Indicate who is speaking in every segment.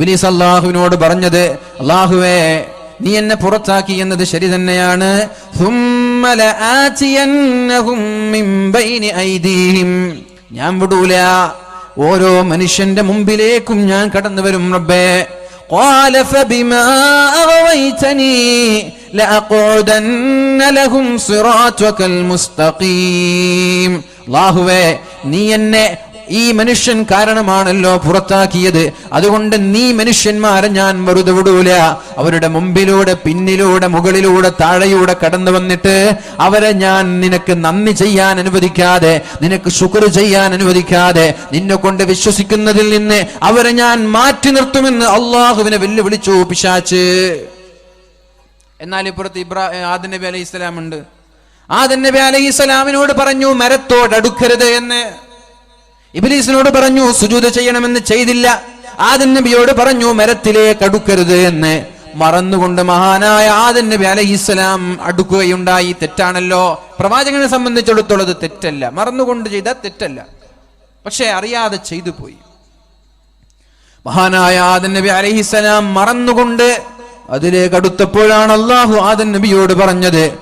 Speaker 1: ഇബ്ലീസ് അള്ളാഹുവിനോട് പറഞ്ഞത് അള്ളാഹുവേ നീ എന്നെ പുറത്താക്കി എന്നത് ശരി തന്നെയാണ് ثُمَّ لَآتِيَنَّهُمْ مِنْ بَيْنِ أَيْدِيهِمْ. ഞാൻ വിടൂല ഓരോ മനുഷ്യന്റെ മുമ്പിലേക്കും ഞാൻ കടന്നു വരും റബ്ബേ قال فبما أغويتني لأقعدن لهم صراطك المستقيم അള്ളാഹുവേ നീ എന്നെ ഈ മനുഷ്യൻ കാരണമാണല്ലോ പുറത്താക്കിയത്. അതുകൊണ്ട് നീ മനുഷ്യന്മാരെ ഞാൻ വെറുതെ വിടൂല. അവരുടെ മുമ്പിലൂടെ പിന്നിലൂടെ മുകളിലൂടെ താഴെയൂടെ കടന്നു വന്നിട്ട് അവരെ ഞാൻ നിനക്ക് നന്ദി ചെയ്യാൻ അനുവദിക്കാതെ നിനക്ക് ശുക്ർ ചെയ്യാൻ അനുവദിക്കാതെ നിന്നെ കൊണ്ട് വിശ്വസിക്കുന്നതിൽ നിന്ന് അവരെ ഞാൻ മാറ്റി നിർത്തുമെന്ന് അള്ളാഹുവിനെ വെല്ലുവിളിച്ചു പിശാച്ച്. എന്നാൽ ഇപ്പുറത്ത് ഇബ്രാ ആദൻ നബി അലൈഹി ഇസ്ലാം ഉണ്ട് നബി അലൈഹി ഇസ്ലാമിനോട് പറഞ്ഞു മരത്തോടടുക്കരുത് എന്ന്. ഇബിലീസിനോട് പറഞ്ഞു സുജൂത് ചെയ്യണമെന്ന് ചെയ്തില്ല. ആദൻ നബിയോട് പറഞ്ഞു മരത്തിലേക്ക് അടുക്കരുത് എന്ന്. മറന്നുകൊണ്ട് മഹാനായ ആദൻ നബി അലഹിസ്സലാം അടുക്കുകയുണ്ടായി. തെറ്റാണല്ലോ. പ്രവാചകനെ സംബന്ധിച്ചിടത്തോളം തെറ്റല്ല. മറന്നുകൊണ്ട് ചെയ്ത തെറ്റല്ല. പക്ഷെ അറിയാതെ ചെയ്തു പോയി. മഹാനായ ആദൻ നബി അലഹിസ്സലാം മറന്നുകൊണ്ട് അതിലേക്ക് അടുത്തപ്പോഴാണ് അള്ളാഹു ആദൻ നബിയോട് പറഞ്ഞത്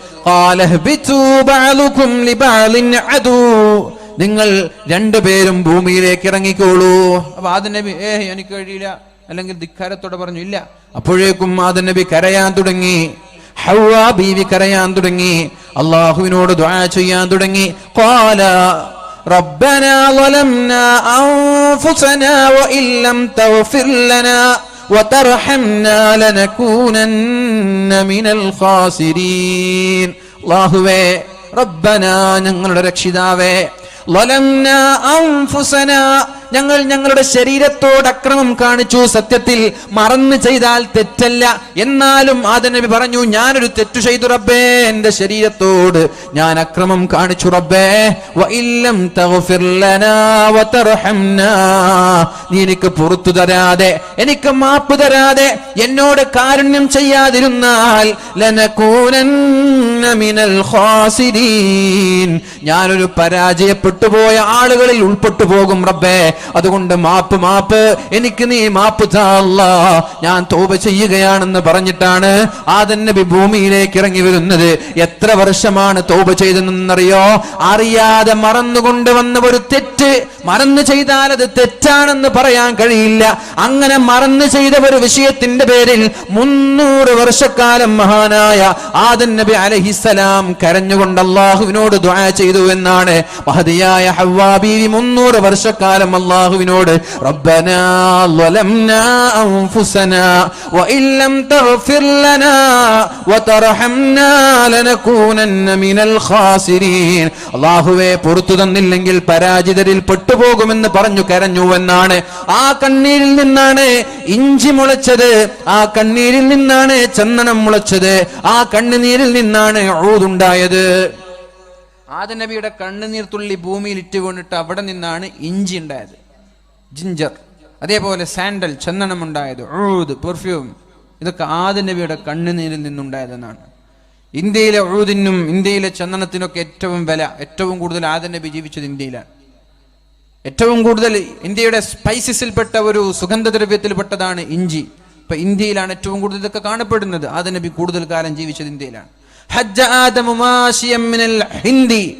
Speaker 1: "ഖാല ഇഹ്ബിതു ബഅലുകും ലിബഅലിൻ അദൂ." നിങ്ങൾ രണ്ടുപേരും ഭൂമിയിലേക്ക് ഇറങ്ങിക്കോളൂ അപ്പൊ ആദൻ നബി ഏ എനിക്ക് കഴിയില്ല അല്ലെങ്കിൽ ധിക്കാരത്തോടെ പറഞ്ഞു ഇല്ല അപ്പോഴേക്കും ആദൻ നബി കരയാൻ തുടങ്ങി ഹൗവാ ബീവി കരയാൻ തുടങ്ങി അള്ളാഹുവിനോട് ദ്വാ ചെയ്യാൻ തുടങ്ങി ഖാല ربنا ظلمنا أنفسنا وإن لم تغفر لنا وترحمنا لنكونن من الخاسرين അള്ളാഹുവേ റബ്ബന ഞങ്ങളുടെ രക്ഷിതാവേ ظلمنا أنفسنا ഞങ്ങൾ ഞങ്ങളുടെ ശരീരത്തോട് അക്രമം കാണിച്ചു. സത്യത്തിൽ മറന്നു ചെയ്താൽ തെറ്റല്ല. എന്നാലും ആദനബി പറഞ്ഞു ഞാനൊരു തെറ്റു ചെയ്തു റബ്ബേ. എന്റെ ശരീരത്തോട് ഞാൻ അക്രമം കാണിച്ചു റബ്ബേ. നീ എനിക്ക് പുറത്തു തരാതെ എനിക്ക് മാപ്പ് തരാതെ എന്നോട് കാരുണ്യം ചെയ്യാതിരുന്നാൽ ഞാനൊരു പരാജയപ്പെട്ടു പോയ ആളുകളിൽ ഉൾപ്പെട്ടു പോകും റബ്ബേ. അതുകൊണ്ട് മാപ്പ് മാപ്പ്. എനിക്ക് നീ മാപ്പ് താള്ള ഞാൻ തോപ ചെയ്യുകയാണെന്ന് പറഞ്ഞിട്ടാണ് ആദൻ നബി ഭൂമിയിലേക്ക് ഇറങ്ങി വരുന്നത്. എത്ര വർഷമാണ് തോപ ചെയ്തതെന്നറിയോ? അറിയാതെ മറന്നുകൊണ്ട് വന്ന ഒരു തെറ്റ്. മറന്നു ചെയ്താൽ അത് തെറ്റാണെന്ന് പറയാൻ കഴിയില്ല. അങ്ങനെ മറന്നു ചെയ്ത ഒരു വിഷയത്തിന്റെ പേരിൽ മുന്നൂറ് വർഷക്കാലം മഹാനായ ആദൻ നബി അലഹിസലാം കരഞ്ഞുകൊണ്ട് അള്ളാഹുവിനോട് ദ്വാ ചെയ്തു എന്നാണ് മഹതിയായ ഹവാബീവി ബീവി മുന്നൂറ് വർഷക്കാലം അള്ളാഹുവിനോട് റബ്ബനാ ظلمنا أنفسنا وإن لم تغفر لنا وترحمنا لنكونن من الخاسرين അള്ളാഹുവെ പുറത്തു തന്നില്ലെങ്കിൽ പരാജിതരിൽ പെട്ടുപോകുമെന്ന് പറഞ്ഞു കരഞ്ഞു എന്നാണ് ആ കണ്ണീരിൽ നിന്നാണ് ഇഞ്ചി മുളച്ചത് ആ കണ്ണീരിൽ നിന്നാണ് ചന്ദനം മുളച്ചത് ആ കണ്ണുനീരിൽ നിന്നാണ് ഊതുണ്ടായത് ആദ നബിയുടെ കണ്ണുനീർ തുള്ളി ഭൂമിയിൽ ഇറ്റുകൊണ്ടിട്ട് അവിടെ നിന്നാണ് ഇഞ്ചി ഉണ്ടായത്. ജിഞ്ചർ. അതേപോലെ സാൻഡൽ ചന്ദനം ഉണ്ടായത് ഊത് പെർഫ്യൂം. ഇതൊക്കെ ആദ നബിയുടെ കണ്ണുനീരിൽ നിന്നുണ്ടായതെന്നാണ്. ഇന്ത്യയിലെ ഉഴുതിനും ഇന്ത്യയിലെ ചന്ദനത്തിനൊക്കെ ഏറ്റവും വില ഏറ്റവും കൂടുതൽ ആദ നബി ജീവിച്ചത് ഇന്ത്യയിലാണ്. ഏറ്റവും കൂടുതൽ ഇന്ത്യയുടെ സ്പൈസസിൽപ്പെട്ട ഒരു സുഗന്ധദ്രവ്യത്തിൽപ്പെട്ടതാണ് ഇഞ്ചി. ഇപ്പൊ ഇന്ത്യയിലാണ് ഏറ്റവും കൂടുതൽ ഇതൊക്കെ കാണപ്പെടുന്നത്. ആദ നബി കൂടുതൽ കാലം ജീവിച്ചത് ഇന്ത്യയിലാണ്. ഹജ്ജ ആദമു മാശിയം മിനൽ ഹിന്ദി.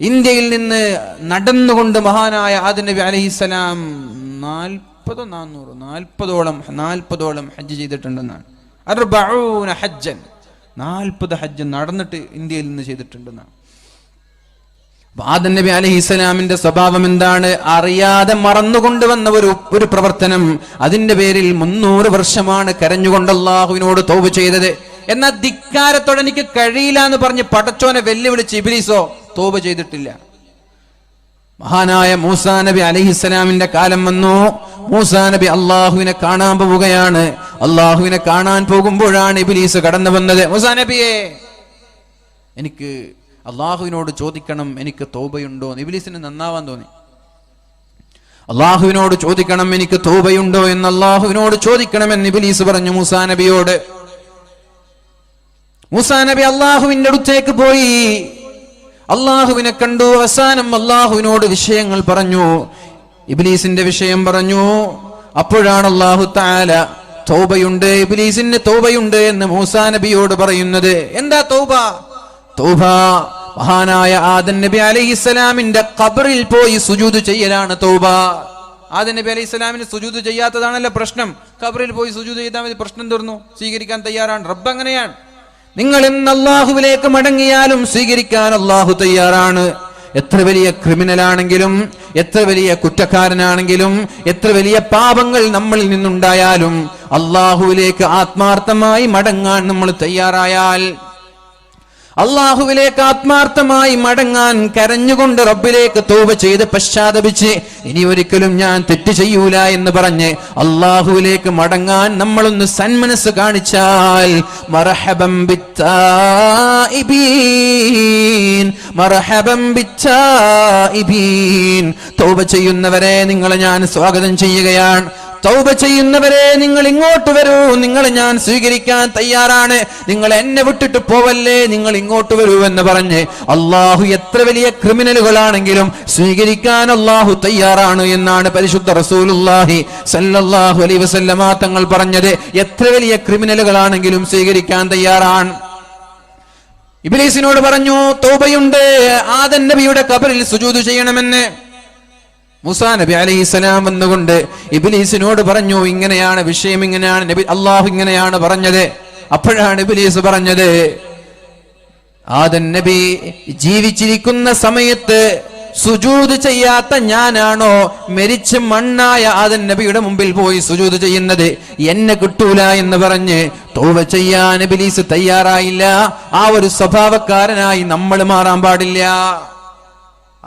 Speaker 1: ഇന്ത്യയിൽ നിന്ന് നടന്നുകൊണ്ട് മഹാനായ ആദ നബി അലഹിസലാം നാൽപ്പതോ നാന്നൂറ് നാൽപ്പതോളം നാൽപ്പതോളം ഹജ്ജ് ചെയ്തിട്ടുണ്ടെന്നാണ്. അർബഊന ഹജ്ജൻ. നാൽപ്പത് ഹജ്ജ് നടന്നിട്ട് ഇന്ത്യയിൽ നിന്ന് ചെയ്തിട്ടുണ്ടെന്നാണ്. ആദം നബി അലഹി ഇസ്ലാമിന്റെ സ്വഭാവം എന്താണ്? അറിയാതെ മറന്നുകൊണ്ടുവന്ന ഒരു ഒരു പ്രവർത്തനം. അതിന്റെ പേരിൽ മുന്നൂറ് വർഷമാണ് കരഞ്ഞുകൊണ്ട് അള്ളാഹുവിനോട് തോവ് ചെയ്തത്. എന്നാൽ ധിക്കാരത്തോടെ എനിക്ക് കഴിയില്ല എന്ന് പറഞ്ഞ് പടച്ചോനെ വെല്ലുവിളിച്ച് ഇബിലീസോ തോപ ചെയ്തിട്ടില്ല. മഹാനായ മൂസാ നബി അലഹിസ്സലാമിന്റെ കാലം വന്നു. മൂസാ നബി അള്ളാഹുവിനെ കാണാൻ പോവുകയാണ്. അള്ളാഹുവിനെ കാണാൻ പോകുമ്പോഴാണ് ഇബിലീസ് കടന്നു വന്നത്. മൂസാ നബിയെ എനിക്ക് അള്ളാഹുവിനോട് ചോദിക്കണം എനിക്ക് തോബയുണ്ടോ എന്ന്. ഇബിലീസിന് നന്നാവാൻ തോന്നി. അള്ളാഹുവിനോട് ചോദിക്കണം എനിക്ക് തോബയുണ്ടോ എന്ന് അള്ളാഹുവിനോട് ചോദിക്കണമെന്ന് ഇബിലീസ് പറഞ്ഞു മൂസാ നബിയോട്. മൂസാ നബി അള്ളാഹുവിന്റെ അടുത്തേക്ക് പോയി. അള്ളാഹുവിനെ കണ്ടു. അവസാനം അള്ളാഹുവിനോട് വിഷയങ്ങൾ പറഞ്ഞു. ഇബ്ലീസിന്റെ വിഷയം പറഞ്ഞു. അപ്പോഴാണ് അള്ളാഹു താല തൗബയുണ്ട് ഇബ്ലീസിന് തൗബയുണ്ട് എന്ന് മൂസാ നബിയോട് പറയുന്നത്. എന്താ തൗബ? തൗബ മഹാനായ ആദൻ നബി അലൈഹിസ്സലാമിന്റെ ഖബറിൽ പോയി സുജൂദ് ചെയ്യലാണ് തൗബ. ആദൻ നബി അലൈഹി സ്വലാമിന് സുജൂദ് ചെയ്യാത്തതാണല്ലോ പ്രശ്നം. ഖബറിൽ പോയി സുജൂദ് ചെയ്താൽ മതി പ്രശ്നം തീർന്നു. സ്വീകരിക്കാൻ തയ്യാറാണ്. റബ്ബ് അങ്ങനെയാണ്. നിങ്ങൾ ഇന്ന് അള്ളാഹുവിലേക്ക് മടങ്ങിയാലും സ്വീകരിക്കാൻ അള്ളാഹു തയ്യാറാണ്. എത്ര വലിയ ക്രിമിനൽ ആണെങ്കിലും എത്ര വലിയ കുറ്റക്കാരനാണെങ്കിലും എത്ര വലിയ പാപങ്ങൾ നമ്മളിൽ നിന്നുണ്ടായാലും അള്ളാഹുവിലേക്ക് ആത്മാർത്ഥമായി മടങ്ങാൻ നമ്മൾ തയ്യാറായാൽ അള്ളാഹുവിലേക്ക് ആത്മാർത്ഥമായി മടങ്ങാൻ കരഞ്ഞുകൊണ്ട് റബ്ബിലേക്ക് തോപ ചെയ്ത് പശ്ചാത്തപിച്ച് ഇനി ഒരിക്കലും ഞാൻ തെറ്റ് ചെയ്യൂല എന്ന് പറഞ്ഞ് അള്ളാഹുവിലേക്ക് മടങ്ങാൻ നമ്മളൊന്ന് സന്മനസ് കാണിച്ചാൽ മറഹബം തൗബ ചെയ്യുന്നവരെ നിങ്ങളെ ഞാൻ സ്വാഗതം ചെയ്യുകയാണ്. തൗബ ചെയ്യുന്നവരെ നിങ്ങൾ ഇങ്ങോട്ട് വരൂ. നിങ്ങൾ ഞാൻ സ്വീകരിക്കാൻ തയ്യാറാണ്. നിങ്ങൾ എന്നെ വിട്ടിട്ട് പോവല്ലേ? നിങ്ങൾ ഇങ്ങോട്ട് വരൂ എന്ന് പറഞ്ഞ് അള്ളാഹു എത്ര വലിയ ക്രിമിനലുകളാണെങ്കിലും സ്വീകരിക്കാൻ അള്ളാഹു തയ്യാറാണ് എന്നാണ് പരിശുദ്ധ റസൂലുല്ലാഹി സല്ലല്ലാഹു അലൈ വസല്ലമ തങ്ങൾ പറഞ്ഞത്. എത്ര വലിയ ക്രിമിനലുകളാണെങ്കിലും സ്വീകരിക്കാൻ തയ്യാറാണ്. ഇബിലീസിനോട് പറഞ്ഞു തൗബയുണ്ട്. ആദൻ നബിയുടെ കബറിൽ സുജൂദ് ചെയ്യണമെന്ന്. മുസാ നബി അലൈഹിസ്സലാം വന്നുകൊണ്ട് ഇബിലീസിനോട് പറഞ്ഞു ഇങ്ങനെയാണ് വിഷയം ഇങ്ങനെയാണ് നബി അള്ളാഹു ഇങ്ങനെയാണ് പറഞ്ഞത്. അപ്പോഴാണ് ഇബിലീസ് പറഞ്ഞത് ആദൻ നബി ജീവിച്ചിരിക്കുന്ന സമയത്ത് സുജൂത് ചെയ്യാത്ത ഞാനാണോ? മരിച്ച മണ്ണായ ആദൻ നബിയുടെ മുമ്പിൽ പോയി സുജൂത് ചെയ്യുന്നത് എന്നെ കിട്ടൂല എന്ന് പറഞ്ഞ് തോവ ചെയ്യാൻ ബിലീസ് തയ്യാറായില്ല. ആ ഒരു സ്വഭാവക്കാരനായി നമ്മൾ മാറാൻ പാടില്ല.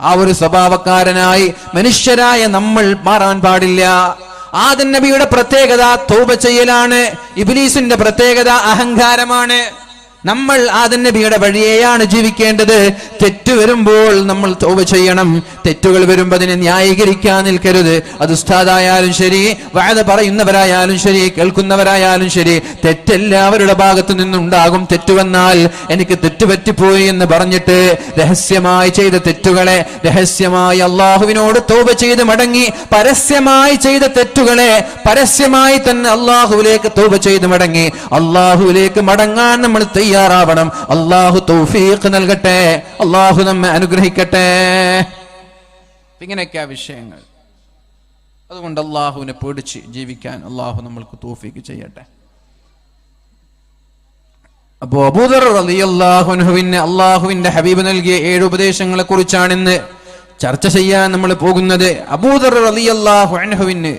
Speaker 1: ആ ഒരു സ്വഭാവക്കാരനായി മനുഷ്യരായ നമ്മൾ മാറാൻ പാടില്ല. ആദൻ നബിയുടെ പ്രത്യേകത തോപ ചെയ്യലാണ്. ഇബിലീസിന്റെ പ്രത്യേകത അഹങ്കാരമാണ്. നമ്മൾ ആദൻ നബിയുടെ വഴിയെയാണ് ജീവിക്കേണ്ടത്. തെറ്റ് വരുമ്പോൾ നമ്മൾ തോവ ചെയ്യണം. തെറ്റുകൾ വരുമ്പോൾ അതിനെ ന്യായീകരിക്കാൻ നിൽക്കരുത്. അത് ഉസ്താദായാലും ശരി വാഴ പറയുന്നവരായാലും ശരി കേൾക്കുന്നവരായാലും ശരി തെറ്റെല്ലാവരുടെ ഭാഗത്തു നിന്നുണ്ടാകും തെറ്റുവന്നാൽ എനിക്ക് തെറ്റുപറ്റിപ്പോയി എന്ന് പറഞ്ഞിട്ട് രഹസ്യമായി ചെയ്ത തെറ്റുകളെ രഹസ്യമായി അള്ളാഹുവിനോട് തോപ ചെയ്ത് മടങ്ങി പരസ്യമായി ചെയ്ത തെറ്റുകളെ പരസ്യമായി തന്നെ അള്ളാഹുവിലേക്ക് തോപ ചെയ്ത് മടങ്ങി. അള്ളാഹുവിലേക്ക് മടങ്ങാൻ നമ്മൾ തയ്യാറാവണം. അള്ളാഹു തൗഫീഖ് നൽകട്ടെ. അള്ളാഹു നമ്മെ അനുഗ്രഹിക്കട്ടെ. ഇങ്ങനെയൊക്കെയാ വിഷയങ്ങൾ. അതുകൊണ്ട് അള്ളാഹുവിനെ പേടിച്ച് ജീവിക്കാൻ അള്ളാഹു നമ്മൾക്ക് തൗഫീഖ് ചെയ്യട്ടെ. അപ്പോ അബൂദർ റളിയല്ലാഹുവിന് അള്ളാഹുവിന്റെ ഹബീബ് നൽകിയ ഏഴ് ഉപദേശങ്ങളെ കുറിച്ചാണ് ഇന്ന് ചർച്ച ചെയ്യാൻ നമ്മൾ പോകുന്നത്. അബൂദർ റളിയല്ലാഹു അൻഹുവിന്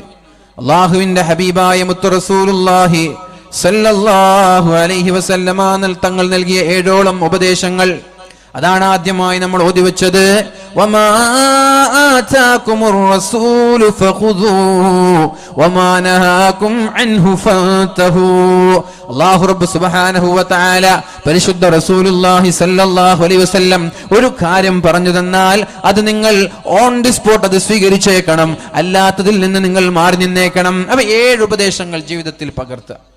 Speaker 1: അള്ളാഹുവിന്റെ ഹബീബായ മുത്തു റസൂലുള്ളാഹി സല്ലല്ലാഹു അലൈഹി വസല്ലമാനൽ തങ്ങൾ നൽകിയ ഏഴോളം ഉപദേശങ്ങൾ. അതാണ് ആദ്യമായി നമ്മൾ ഓതി വെച്ചത്. പരിശുദ്ധ സല്ലല്ലാഹു അലൈഹി വസല്ലം ഒരു കാര്യം പറഞ്ഞു തന്നാൽ അത് നിങ്ങൾ ഓൺ ദി സ്പോട്ട് അത് സ്വീകരിച്ചേക്കണം. അല്ലാത്തതിൽ നിന്ന് നിങ്ങൾ മാറി നിന്നേക്കണം. അവ ഏഴ് ഉപദേശങ്ങൾ ജീവിതത്തിൽ പകർത്തുക.